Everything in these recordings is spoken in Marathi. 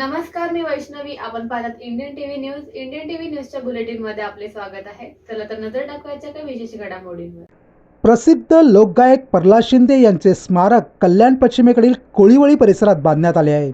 नमस्कार मी वैष्णवी. आपण पाहतात Indian TV news Indian TV न्यूजच्या बुलेटिनमध्ये आपले स्वागत आहे. चला तर नजर टाकवायच्या काही विशेष घडामोडींवर. प्रसिद्ध लोकगायक प्रल्हाद शिंदे यांचे स्मारक कल्याण पश्चिमेकडील कोळीवळी परिसरात बांधण्यात आले आहे.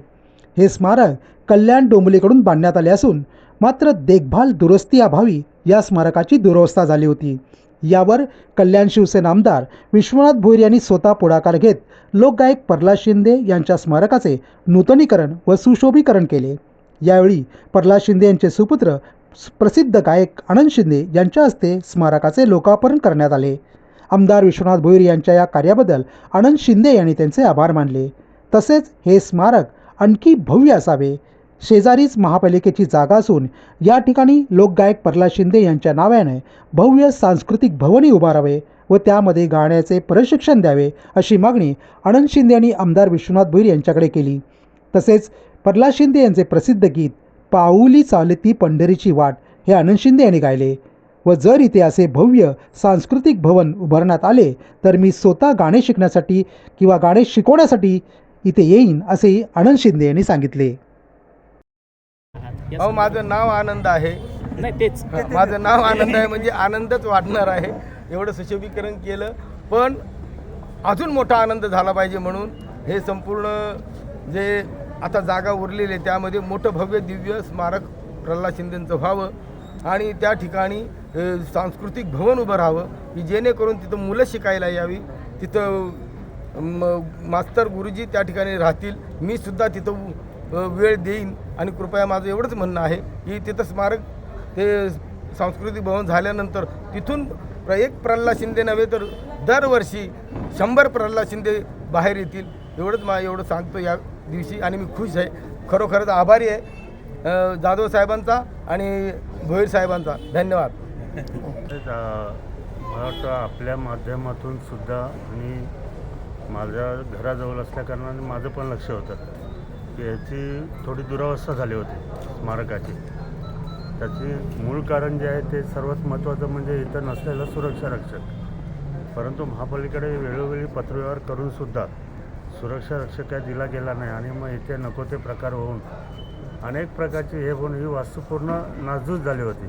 हे स्मारक कल्याण डोंबलीकडून बांधण्यात आले असून मात्र देखभाल दुरुस्ती अभावी या स्मारकाची दुरवस्था झाली होती. यावर कल्याण शिवसेना आमदार विश्वनाथ भोईर यांनी स्वतः पुढाकार घेत लोकगायक प्रल्हाद शिंदे यांच्या स्मारकाचे नूतनीकरण व सुशोभीकरण केले. यावेळी प्रल्हाद शिंदे यांचे सुपुत्र प्रसिद्ध गायक आनंद शिंदे यांच्या हस्ते स्मारकाचे लोकार्पण करण्यात आले. आमदार विश्वनाथ भोईर यांच्या या कार्याबद्दल आनंद शिंदे यांनी त्यांचे आभार मानले. तसेच हे स्मारक आणखी भव्य असावे. शेजारीच महापालिकेची जागा असून या ठिकाणी लोकगायक प्रल्हाद शिंदे यांच्या नावाने भव्य सांस्कृतिक भवनही उभारावे व त्यामध्ये गाण्याचे प्रशिक्षण द्यावे अशी मागणी आनंद शिंदे यांनी आमदार विश्वनाथ भोईर यांच्याकडे केली. तसेच प्रल्हाद शिंदे यांचे प्रसिद्ध गीत पाऊली चालती पंढरीची वाट हे आनंद शिंदे यांनी गायले व जर इथे असे भव्य सांस्कृतिक भवन उभारण्यात आले तर मी स्वतः गाणे शिकण्यासाठी किंवा गाणे शिकवण्यासाठी इथे येईन असेही आनंद शिंदे यांनी सांगितले. अहो माझं नाव आनंद आहे. नाही तेच. माझं नाव आनंद आहे म्हणजे आनंदच वाढणार आहे. एवढं सुशोभीकरण केलं. पण अजून मोठा आनंद झाला पाहिजे म्हणून हे संपूर्ण जे आता जागा उरलेली आहे त्यामध्ये मोठं भव्य दिव्य स्मारक प्रल्हाद शिंदेचं व्हावं आणि त्या ठिकाणी सांस्कृतिक भवन उभं राहावं की जेणेकरून तिथं मुलं शिकायला यावी. तिथं मास्तर गुरुजी त्या ठिकाणी राहतील. मी सुद्धा तिथं वेळ देईन आणि कृपया माझं एवढंच म्हणणं आहे की तिथं स्मारक ते सांस्कृतिक भवन झाल्यानंतर तिथून प्र एक प्रल्हाद शिंदे नव्हे तर दरवर्षी शंभर प्रल्हाद शिंदे बाहेर येतील. एवढंच मा एवढं सांगतो या दिवशी आणि मी खुश आहे. खरोखरच आभारी आहे. जाधव साहेबांचा आणि भोईर साहेबांचा. धन्यवाद. मला वाटतं आपल्या माध्यमातून सुद्धा आणि माझ्या घराजवळ असल्याकारणाने माझं पण लक्ष होतं. याची थोडी दुरावस्था झाली होती स्मारकाची. त्याची मूळ कारण जे आहे ते सर्वात महत्त्वाचं म्हणजे इथं नसलेलं सुरक्षा रक्षक. परंतु महापालिकेकडे वेळोवेळी पत्रव्यवहार करूनसुद्धा सुरक्षा रक्षक काय दिला गेला नाही आणि मग इथे नको ते प्रकार होऊन अनेक प्रकारची हे होऊन ही वास्तू पूर्ण नासधूस झाली होती.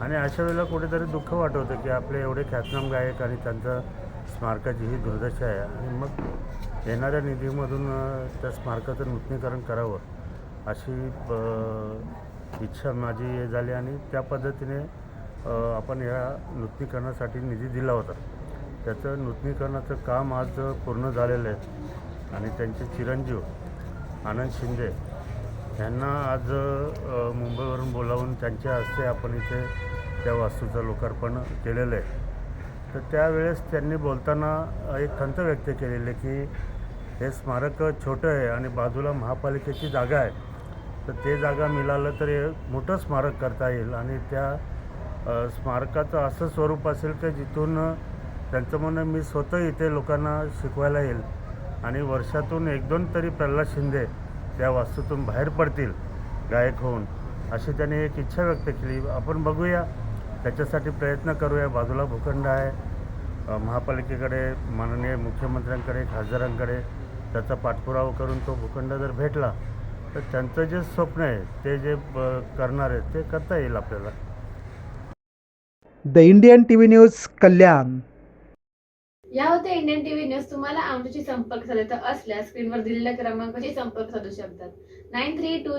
आणि अशा वेळेला कुठेतरी दुःख वाटत होतं की आपले एवढे ख्यातनाम गायक आणि त्यांचं स्मारकाची ही दुर्दशा आहे. आणि मग येणाऱ्या निधीमधून त्या स्मारकाचं नूतनीकरण करावं अशी इच्छा माझी हे झाली आणि त्या पद्धतीने आपण या नूतनीकरणासाठी निधी दिला होता. त्याचं नूतनीकरणाचं काम आज पूर्ण झालेलं आहे आणि त्यांचे चिरंजीव आनंद शिंदे यांना आज मुंबईवरून बोलावून त्यांच्या हस्ते आपण इथे त्या वास्तूचं लोकार्पण केलेलं आहे. तर त्यावेळेस त्यांनी बोलताना एक खंत व्यक्त केलेली की हे स्मारक छोटं आहे आणि बाजूला महापालिकेची जागा आहे. तर ते जागा मिळालं तर हे मोठं स्मारक करता येईल आणि त्या स्मारकाचं असं स्वरूप असेल की जिथून त्यांचं म्हणणं मी स्वतः इथे लोकांना शिकवायला येईल आणि वर्षातून एक दोन तरी प्रल्हाद शिंदे त्या वास्तूतून बाहेर पडतील गायक होऊन अशी त्यांनी एक इच्छा व्यक्त केली. आपण बघूया त्याच्यासाठी प्रयत्न करूया. बाजूला भूखंड आहे. महापालिकेकडे माननीय मुख्यमंत्र्यांकडे खासदारांकडे त्याचा पाठपुरावा करून तो भूखंड जर भेटला तर त्यांचं जे स्वप्न आहे ते जे करणार आहे ते करता येईल आपल्याला. The Indian T V news Kalyan. या होत्या इंडियन टीव्ही न्यूज. तुम्हाला आमच्याशी संपर्क साधायचा असल्यास स्क्रीनवर दिलेल्या क्रमांकाशी संपर्क साधू शकतात. Nine three to